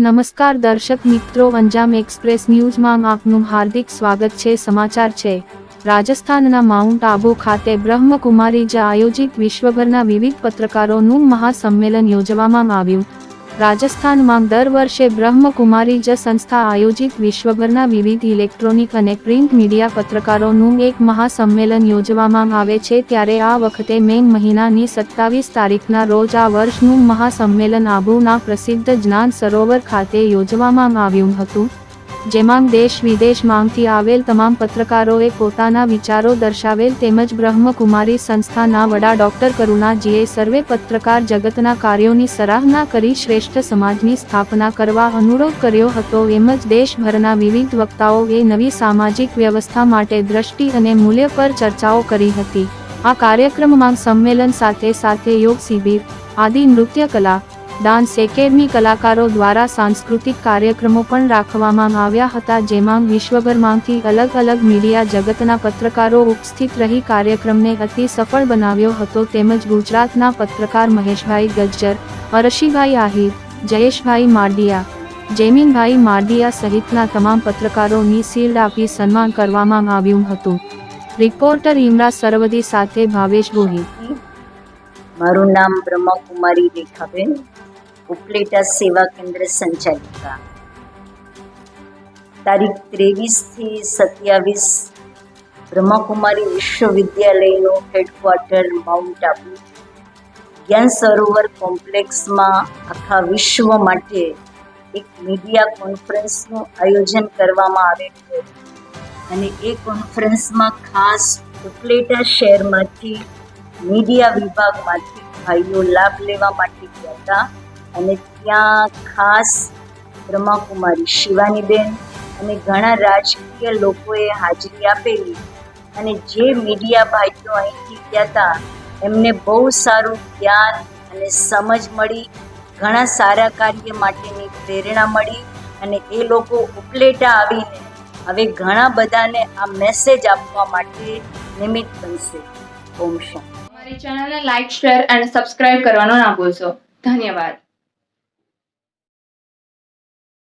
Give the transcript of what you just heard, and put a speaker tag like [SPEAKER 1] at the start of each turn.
[SPEAKER 1] નમસ્કાર દર્શક મિત્રો, અંજામ એક્સપ્રેસ ન્યૂઝમાં આપનું હાર્દિક સ્વાગત છે. સમાચાર છે. રાજસ્થાનના માઉન્ટ આબુ ખાતે બ્રહ્મકુમારીજ આયોજિત વિશ્વભરના વિવિધ પત્રકારોનું મહાસંમેલન યોજવામાં આવ્યું. રાજસ્થાનમાં દર વર્ષે બ્રહ્મકુમારી જ સંસ્થા આયોજિત વિશ્વભરના વિવિધ ઇલેક્ટ્રોનિક અને પ્રિન્ટ મીડિયા પત્રકારોનું એક મહાસંમેલન યોજવામાં આવે છે ત્યારે આ વખતે મે મહિનાની સત્તાવીસ તારીખના રોજ આ વર્ષનું મહાસંમેલન આબુના પ્રસિદ્ધ જ્ઞાન સરોવર ખાતે યોજવામાં આવ્યું હતું. જેમાં દેશ વિદેશમાંથી આવેલ તમામ પત્રકારોએ પોતાના વિચારો દર્શાવેલ તેમજ બ્રહ્મકુમારી સંસ્થાના વડા ડોક્ટર કરુણાજીએ સર્વે પત્રકાર જગતના કાર્યોની સરાહના કરી શ્રેષ્ઠ સમાજની સ્થાપના કરવા અનુરોધ કર્યો હતો. એમ દેશભરના વિવિધ વક્તાઓએ નવી સામાજિક વ્યવસ્થા માટે દ્રષ્ટિ અને મૂલ્ય પર ચર્ચાઓ કરી હતી. આ કાર્યક્રમમાં સંમેલન સાથે સાથે યોગ શિબિર, આદિ નૃત્ય કલા ડાન્સ એકેડમી કલાકારો દ્વારા સાંસ્કૃતિક કાર્યક્રમો પણ રાખવામાં આવ્યા હતા, જેમાં વિશ્વભરમાંથી અલગ અલગ મીડિયા જગતના પત્રકારો ઉપસ્થિત રહી કાર્યક્રમને અતિ સફળ બનાવ્યો હતો. તેમજ ગુજરાતના પત્રકાર મહેશભાઈ ગજ્જર, અરશીભાઈ આહિર, જયેશભાઈ માર્ડિયા, જેમીનભાઈ માર્ડિયા સહિતના તમામ પત્રકારોની શિલ્ડ આપી સન્માન કરવામાં આવ્યું હતું. રિપોર્ટર ઇમરા સરવદી સાથે ભાવેશ ગોહિલ.
[SPEAKER 2] મારું નામ બ્રહ્મકુમારી રેખાબેન. ઉપલેટા સેવા કેન્દ્ર સંચાલિકા તારીખ ત્રેવીસથી સત્યાવીસ બ્રહ્મકુમારી વિશ્વવિદ્યાલયનું હેડક્વાર્ટર માઉન્ટ આબુ જ્ઞાન સરોવર કોમ્પ્લેક્સમાં આખા વિશ્વ માટે એક મીડિયા કોન્ફરન્સનું આયોજન કરવામાં આવેલું અને એ કોન્ફરન્સમાં ખાસ ઉપલેટા શહેરમાંથી મીડિયા વિભાગમાંથી ભાઈઓ લાભ લેવા માટે ગયા હતા. અને ત્યાં ખાસ બ્રહ્માકુમારી શિવાનીબેન અને ઘણા રાજકીય લોકોએ હાજરી આપેલી. અને જે મીડિયા ભાઈઓ અહીંથી ગયા હતા, એમને બહુ સારું જ્ઞાન અને સમજ મળી, ઘણા સારા કાર્ય માટેની પ્રેરણા મળી અને એ લોકો ઉપલેટા આવીને હવે ઘણા બધાને આ મેસેજ આપવા માટે નિમિત્ત બનશે. ઓમ શાંતિ.
[SPEAKER 3] અમારી ચેનલને લાઈક શેર અને સબસ્ક્રાઇબ કરવાનો ના ભૂલશો. ધન્યવાદ.